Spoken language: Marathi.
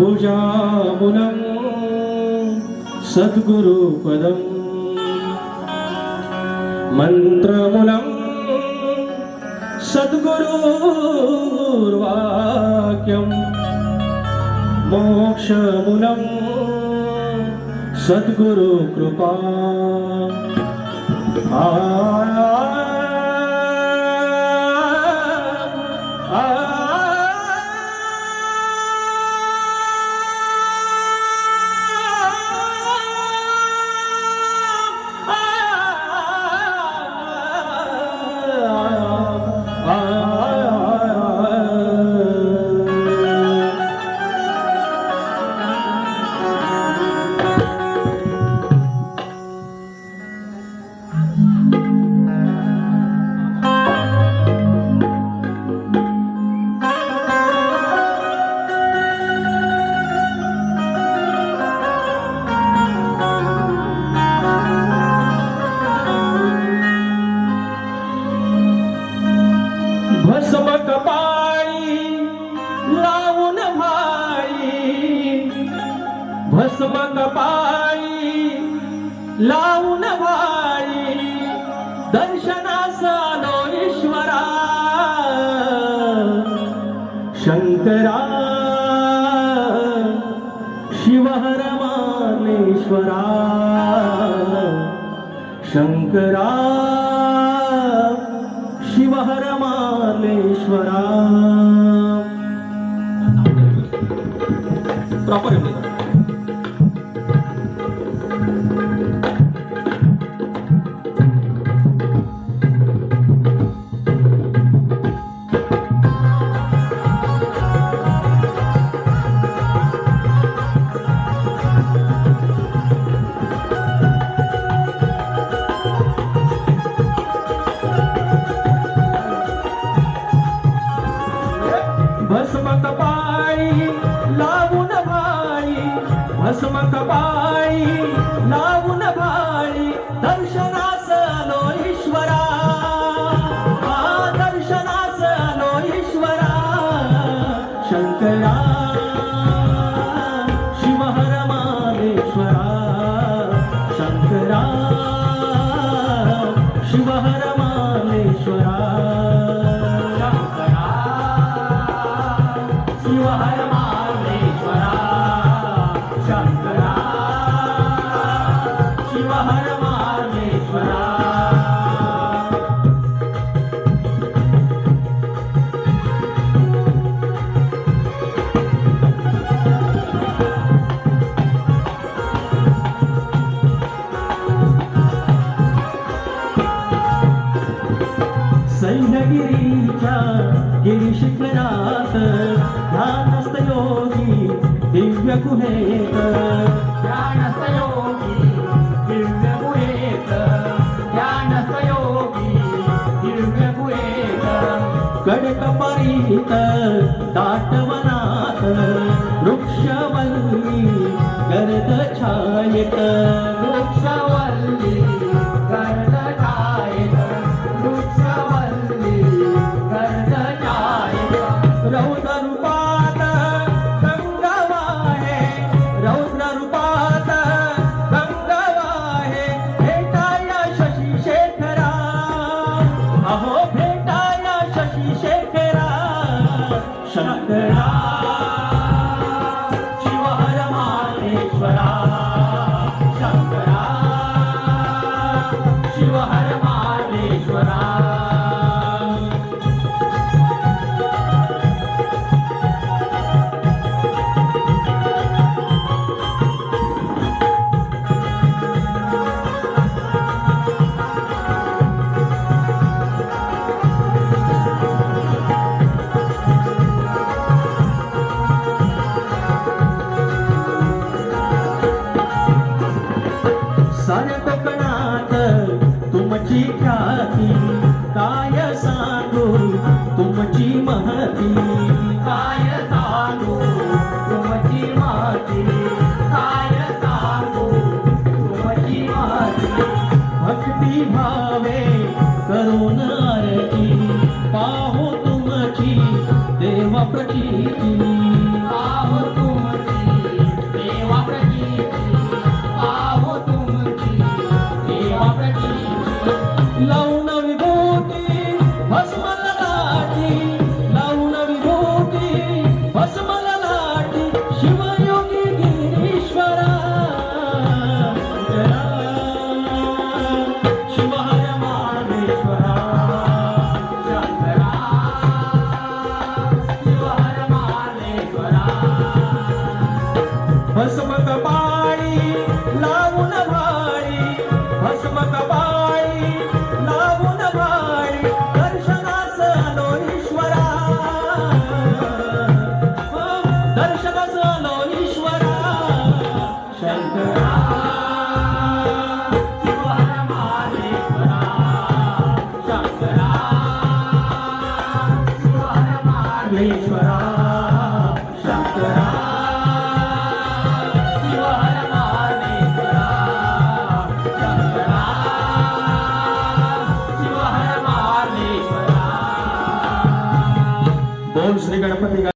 जामुलं सद्गुरुपदम् मन्त्रमुलं सद्गुरुर्वाक्यं मोक्षमुलं सद्गुरुकृपा। आ भस्म कपाळी लावून वाळी दर्शनास आलो ईश्वरा शंकरा शिवहर मानेश्वरा शंकरा शिवहर मालेश्वरा प्रॉपर गिरीशिखरात ध्यानस्थ योगी दिव्य गुहेत. ध्यानस्थ योगी दिव्य गुहेत. ध्यानस्थ योगी दिव्य गुहेत. कडकपरीत दाटवनात. वृक्षवल्ली गर्द छायत. वृक्षवल्ली गर्द छायेत. साऱ्या कोकणात तुमची ख्याती. काय सांगू तुमची महती? काय सांगू तुमची माती काय सांगू तुमची माती भक्ती भावे करून आरती. पाहू तुमची देवा प्रचिती Mas Father.